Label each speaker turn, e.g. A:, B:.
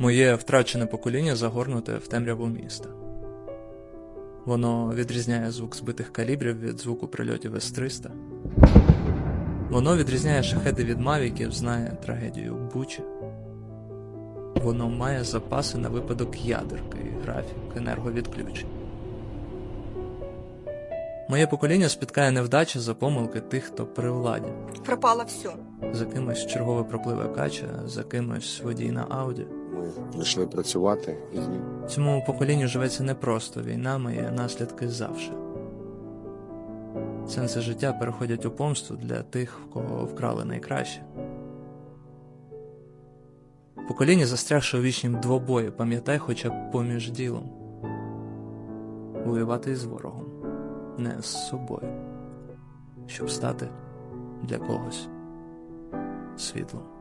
A: Моє втрачене покоління загорнуте в темряву міста. Воно відрізняє звук збитих калібрів від звуку прильотів С-300. Воно відрізняє шахеди від мавіків, знає трагедію Бучі. Воно має запаси на випадок ядерки і графік енерговідключень. Моє покоління спіткає невдачі за помилки тих, хто при владі.
B: Пропало все.
A: За кимось чергове пропливе кача, за кимось водій на ауді.
C: Ми прийшли працювати і
A: Цьому поколінню живеться не просто війна має наслідки завжди. Сенси життя переходять у помсту для тих, в кого вкрали найкраще. Покоління, застрягши у вічнім двобої, пам'ятай хоча б поміж ділом. Воювати із ворогом, не з собою, щоб стати для когось світлом.